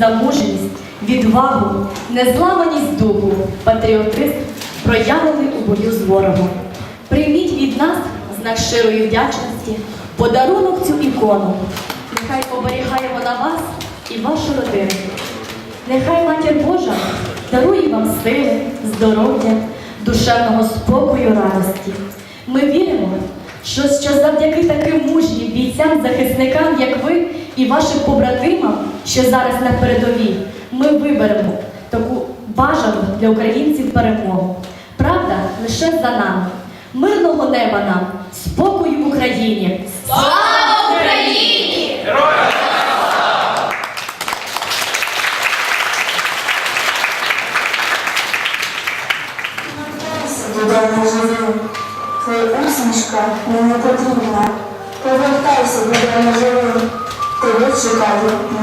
вам за мужність, відвагу, незламаність духу, патріотизм, проявлений у бою з ворогом. Прийміть від нас знак щирої вдячності, подарунок цю ікону. Нехай оберігає вона вас і вашу родину. Нехай Матір Божа дарує вам сили, здоров'я, душевного спокою, радості. Ми віримо, що завдяки таким мужнім бійцям, захисникам, як ви і вашим побратимам, що зараз на передовій, ми виберемо таку бажану для українців перемогу. Правда лише за нами. Мирного неба нам, спокою в Україні! Слава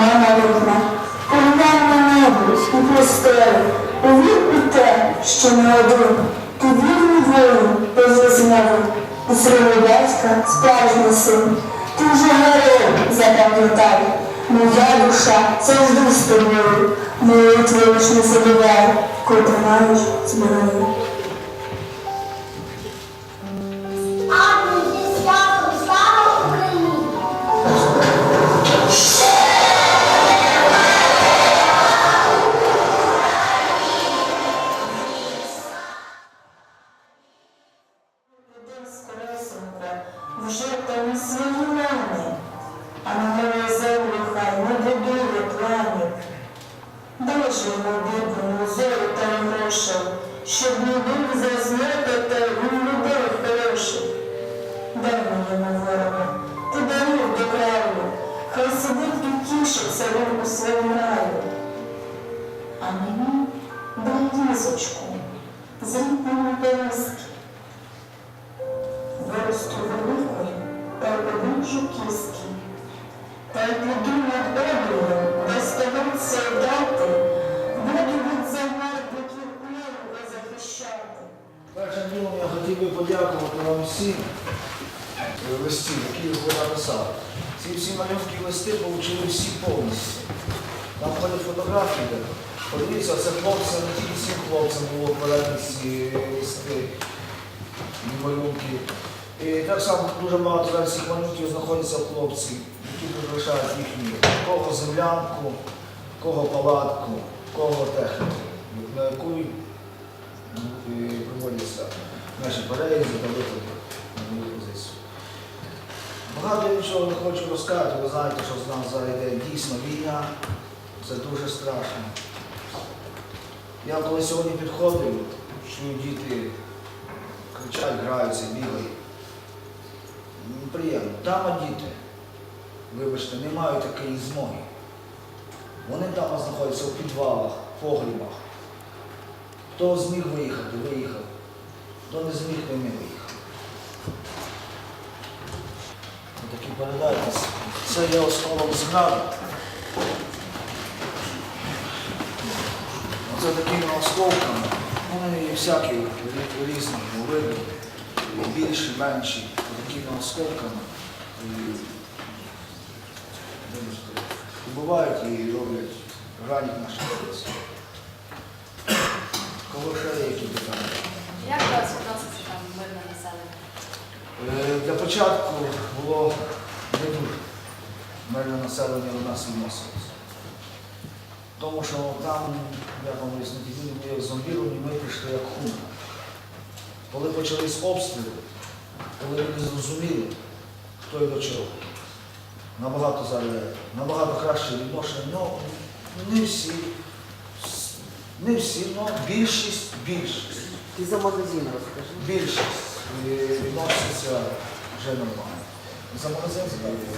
мама рідна. Поглянь на небо і простелю, повір у те, що не один. Ти вірний воїн, безвізневий, і свого батька справжній син. Ти вже герой, запам'ятай, моя душа завжди з тобою, молитви лиш не забувай, коли ти маєш зброю. Дай же йому бідному зору та грошей, щоб не був зазноти та він любив хороших. Дай моєму ворогу, ти даруй до краю, хай сидить і тішиться він у своєму раю. А мені дай лісочку, з рідними пелюстки. Виросту великою та й оближу кістки. Та й піду подякувати вам всім е, листів, які ви написали. Ці всі малюнки листи отримали всі повністю. Там ходять фотографії. Подивіться, це хлопцям, не тільки всім хлопцям було передані ці листи і малюнки. І так само дуже багато цих малюнків знаходяться хлопці, які прикрашають їхні кого землянку, кого палатку, кого техніку, на яку і проводяться наші переїзди та на нову позицію. Багато я нічого не хочу розказати, ви знаєте, що з нас зараз йде дійсно війна, це дуже страшно. Я коли сьогодні підходив, чую діти кричать, граються, бігають. М, Приємно. Там діти, вибачте, не мають такої змоги. Вони там знаходяться у підвалах, погрібах. Хто зміг виїхати, виїхав. Хто не зміг, то не виїхав. Ви такі передайтесь. Це є осколок згради. Оце такими осколками. Вони є всякі різні види. Більші, менші. Такими осколками. Вибачте, і роблять ранять наші хлопці. Кого ще є які питання? Як до вас відноситься там мирне населення? Е, Для початку було не дуже мирне населення до нас відносилося. Тому що там, як вам вияснити, ми були зомбіровані, ми прийшли як хунта. Коли почались обстріли, коли люди зрозуміли, хто і до чого, набагато зараз, набагато краще відношення. Ну, не всі, не всі, але більшість, більшість. Ти за магазин розкажи. більшість е, відноситься вже нормально. За магазин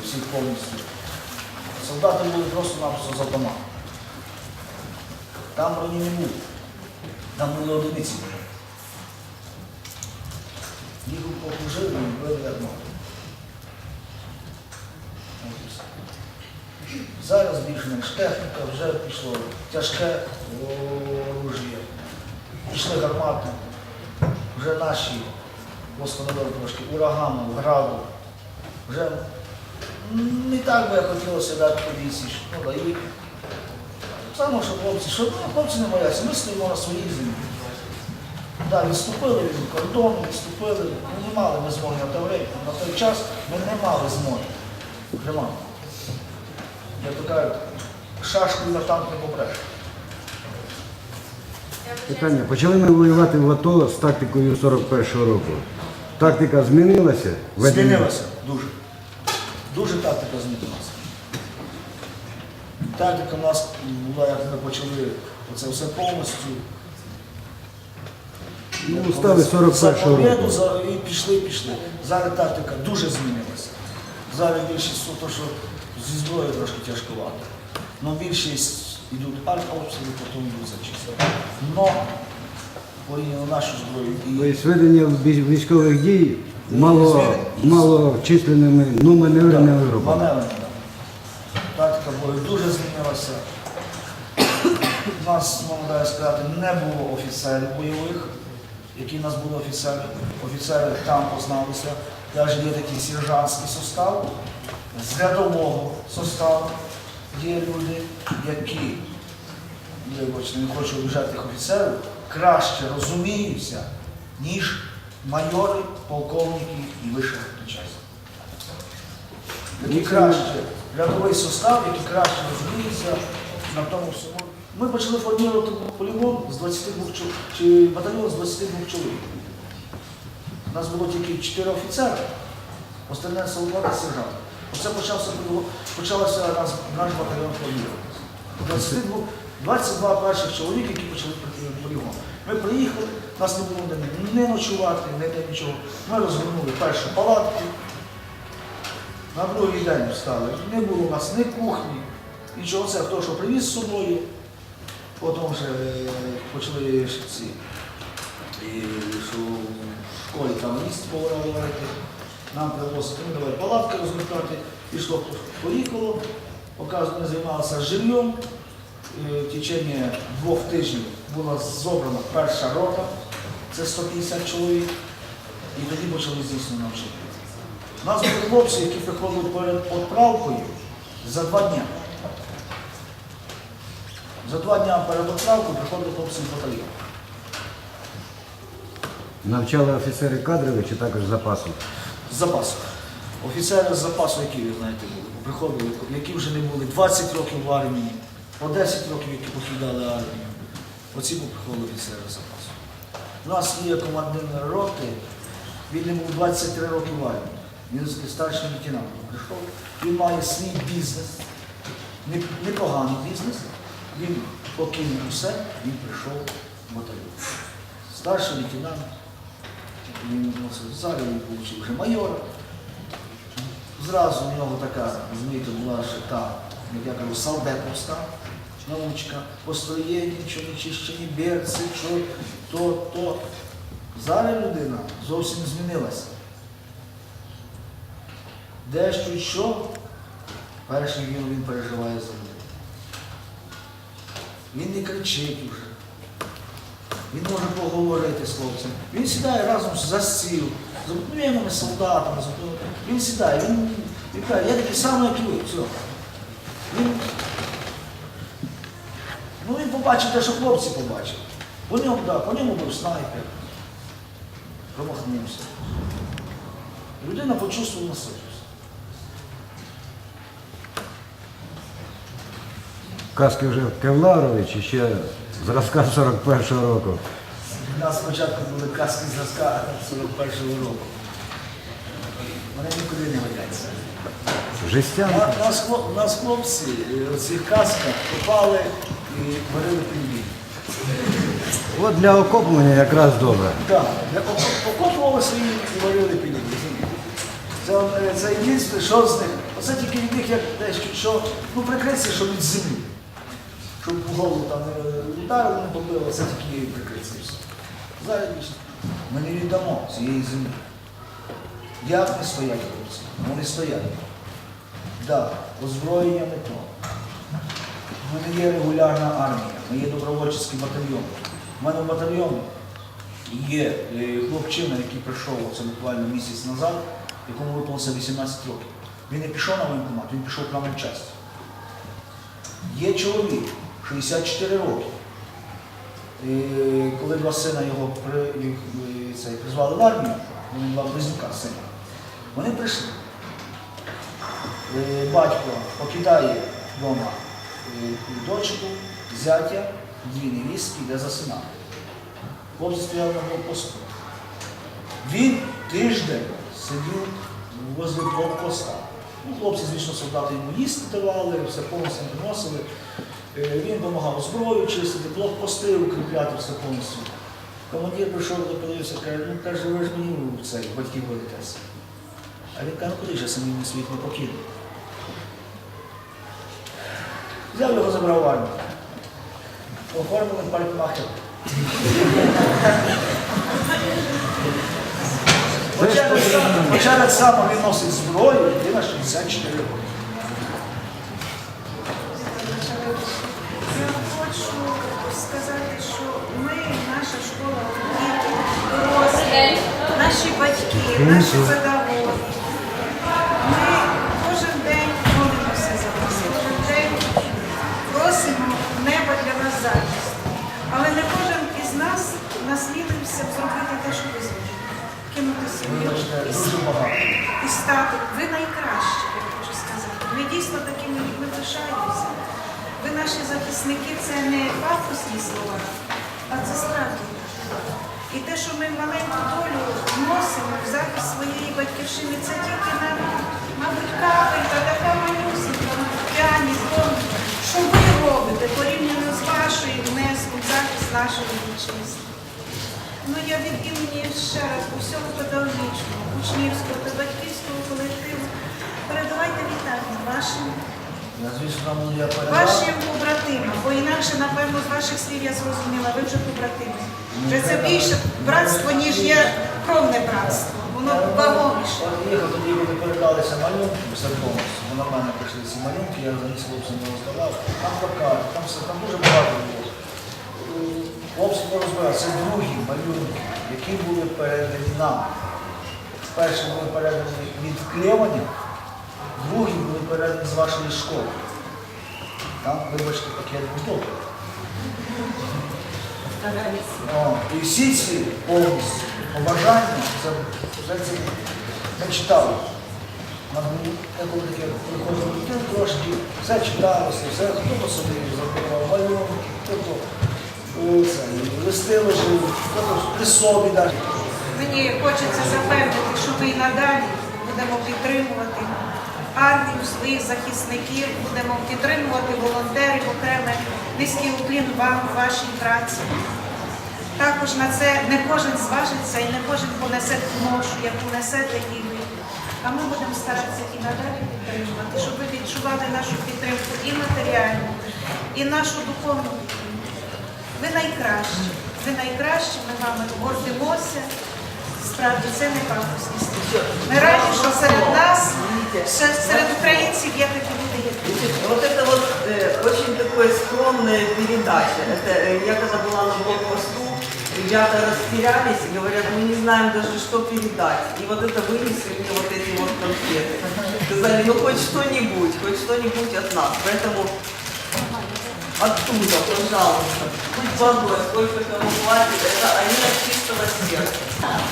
всі повністю. Солдати були просто-напросто з автоматом. Там броні не було. Там були одиниці. Їх окружили і били як могли. І. Зараз більш-менш техніка, вже пішло тяжке оружие, пішли гармати вже наші господи трошки урагану, граду, вже Не так би хотілося дати тобі січ. Ну, да, і саме, що хлопці, що ну, хлопці не бояться, ми стоїмо на своїй землі. Да, відступили від кордону, відступили, ми не мали ми змоги на той, на той час ми не мали змоги. Мали. Я то кажу, шашкою на танк не попреш. Питання. Почали ми воювати в АТО з тактикою 41-го року. Тактика змінилася? Змінилася дуже. Дуже тактика змінилася. Тактика у нас була, як ми почали оце все повністю. Ну, стали 41-го року. за, і пішли, пішли. Зараз тактика дуже змінилася. Зараз більшість, то, що зі зброєю трошки тяжкувато. Но більшість йдуть арт-обстріли, потім йдуть зачистки. Но нашу зброю і Тобто ведення військових дій мало, численними, ну, маневреними групами. Маневрами, да. Тактика бою дуже змінилася. У нас, можна сказати, не було офіцерів бойових, які в нас були офіцери. Офіцери там позналися. Навіть є такий сержантський состав, з рядового составу є люди, які, вибачте, не хочу обіжати тих офіцерів, краще розуміються, ніж майори, полковники і вище начальство. Який краще, рядовий состав, який краще розуміється на тому всьому. Ми почали формувати полігон з 22 чоловік, чи батальйон з 22 чоловік. У нас було тільки 4 офіцери, остальне солдати сержанти. Оце почався, наш, наш батальйон формуватися. 22, 22 перших чоловік, які почали полігон. Ми приїхали, нас не було де не ночувати, не де нічого. Ми розгорнули першу палатку, на другий день встали. Не було у нас ні кухні, нічого. Це хто що привіз з собою. Потім вже е, почали ці, і, що в школі там їсти говорити. Нам привозити, ну давай палатки розгортати. Пішло, поїхало. Показано, ми займалися жильем. Е, В течение двох тижнів була зобрана перша рота, це 150 чоловік. І тоді почали здійснювати навчання. У нас були хлопці, які приходили перед відправкою за два дні. За два дні перед відправкою приходили хлопці в батальйон. Навчали офіцери кадрові чи також запасу? З запасу. Офіцери з запасу, які ви знаєте, були, приходили, які вже не були 20 років в армії, по 10 років, які покидали армію. Оці приходили офіцери з запасу. У нас є командир роти, він був 23 роки в армії. Він старший лейтенант прийшов. Він має свій бізнес, непоганий бізнес. Він покинув усе, він прийшов в батальйон. Старший лейтенант, він зараз він отримав вже майора. Зразу у нього така, розумієте, була ще та, як я кажу, салдеповська научка, построєння, що не чищені берці, що то, то. Зараз людина зовсім змінилася. Дещо і що, перший він, він переживає за людей. Він не кричить уже. Він може поговорити з хлопцем. Він сідає разом за стіл, з обикновенними солдатами. з Він сідає, він, він каже, я такий самий, як і ви. Все. Він, ну він побачив те, що хлопці побачили. По ньому, да, по ньому був снайпер. Промахнувся. Людина почувствувала насильність. Каски вже кевларові чи ще зразка 41-го року? У нас спочатку були каски зразка 41-го року. Вони нікуди не годяться. Жестян? У нас, нас хлопці е, у цих касках копали і варили пельмені. От для окоплення якраз добре. Так, око- окопували свої і варили пельмені. Це, е, це єдине, що з них. Оце тільки від них як дещо, що ну, прикриття, що від землі. Щоб в голову там не ударили, не побило, це тільки прикриття. Зараз. Ми не віддамо цієї землі. Як не стоять хлопці? Вони стоять. Так, озброєння не то. Ми не є регулярна армія, ми є добровольчий батальйон. У мене в батальйоні є е, хлопчина, який прийшов оце буквально місяць назад, якому виповнилося 18 років. Він не пішов на воєнкомат, він пішов в план часть. Є чоловік, 64 роки. І коли два сина його при, е, цей, призвали в армію, вони два близнюка сина, вони прийшли. Е, Батько покидає вдома е, дочку, зятя, дві невістки, йде за синами. Хлопці стояли на блокпосту. Він тиждень сидів возле блокпоста. Ну, хлопці, звісно, солдати йому їсти давали, все повністю приносили. Е, Він допомагав зброю чистити, блокпости укріпляти все повністю. Командир прийшов подивився, каже, ну каже, ви ж мені в цей батьків боїтеся. А він каже, куди ж я самі світ не покину. Взяв його, забрав в армію. Оформили так само- Хоча так само він носить зброю, людина 64 роки. Я хочу сказати, що ми, наша школа, діти, дорослі, наші батьки, наші педагоги. Ми кожен день молимося за вас, кожен день просимо неба для нас захист. Але не кожен із нас насмілився б зробити те, що ви зробили. Кинути сім'ю і і стати. Ви найкращі, я хочу сказати. Ми дійсно такими людьми пишаємося. Ви наші захисники, це не пафосні слова, а це справді. І те, що ми маленьку долю носимо в захист своєї батьківщини, це тільки нам, мабуть, капелька, така малюсенька, на п'яні, що ви робите захист нашої вітчизни. Ну я від імені ще раз усього педагогічного, учнівського та батьківського колективу передавайте вітання вашим, вашим побратимам, бо інакше, напевно, з ваших слів я зрозуміла, ви вже побратими. Вже це більше братство, ніж є кровне братство. Воно вагоміше. Їхав, тоді вони передалися малюнки все повністю. Вони на мене прийшли ці малюнки, я заніс хлопцям не розказав. Там плакати, там все, там дуже багато було. Не розбирали, це другі малюнки, які були передані нам. Перші були передані від Клеваня, другі були передані з вашої школи. Там, вибачте, пакет був. О, І всі ці повністю побажання, це вже це ми читали. Нам коли таке приходило трошки, все читалося, все, хто собі запитував малюнки, хто-то е, це, листи ложив, при собі навіть. Мені хочеться запевнити, що ми і надалі будемо підтримувати армію своїх захисників, будемо підтримувати волонтерів окреме низький уклін вам, вашій праці. Також на це не кожен зважиться і не кожен понесе ту ношу, яку несете і ви. А ми будемо старатися і надалі підтримувати, щоб ви відчували нашу підтримку і матеріальну, і нашу духовну. Ви найкращі, ви найкращі, ми вами гордимося. Справді це не пафосні слова. Ми раді, що серед нас, ще серед українців є такі люди, як ви. Вот это вот э, очень такое скромная передача. Это э, я когда была на блокпосту, ребята растерялись и говорят, мы не знаем даже, что передать. И вот это вынесли мне вот эти вот конфеты. Сказали, ну хоть что-нибудь, хоть что-нибудь от нас. Поэтому оттуда, пожалуйста, хоть водой, сколько кому хватит, это они от чистого сердца.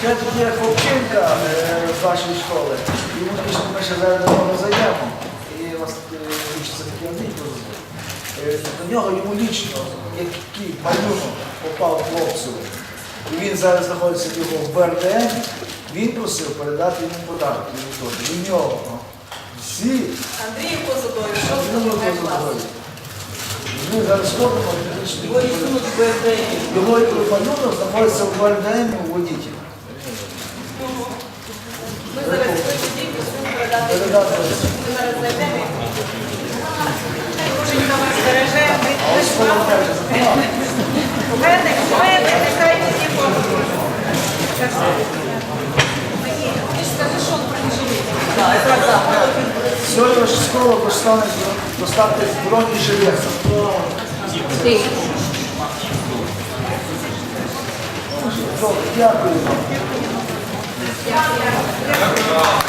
Це тут є хлопчинка е, з вашої школи, і ми пішли, ми ще зараз нього зайдемо. І вас вчиться такий Андрій Козак. Е, До нього йому лічно, який малюнок попав хлопцю, і він зараз знаходиться в його в БРДМ, він просив передати йому подарок. йому теж. Нього всі Андрію Козакові, що Андрію в клас? Козакові. Ми зараз ходимо, фізичний Його його малюнок знаходиться в БРДМ у водіті. Ми зараз передати. Ми зараз зайдемо. Кожен хто вас береже, ви А ось волонтери знімали. У мене, у мене нехай. Це все. Ти ж скажи, що він да. Сьогодні ж школа доставить доставити бронежилет. железо. дякую вам.